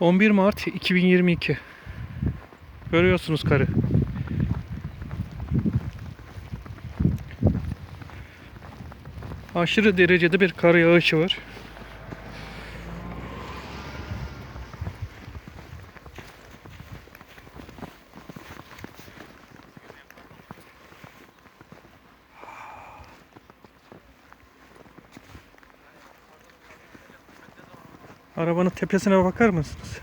11 Mart 2022. Görüyorsunuz karı. Aşırı derecede bir kar yağışı var. Arabanın tepesine bakar mısınız?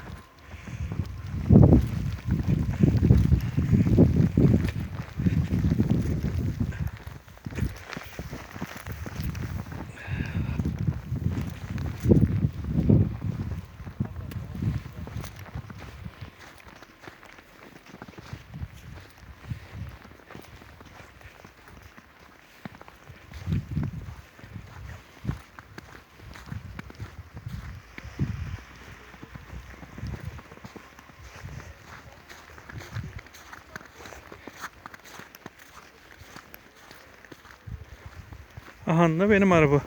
Aha da benim araba.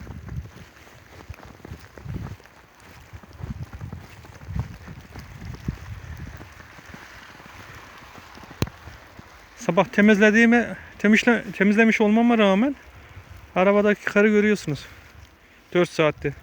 Sabah temizlediğimi temizle, temizlemiş olmama rağmen arabadaki karı görüyorsunuz. 4 saatte.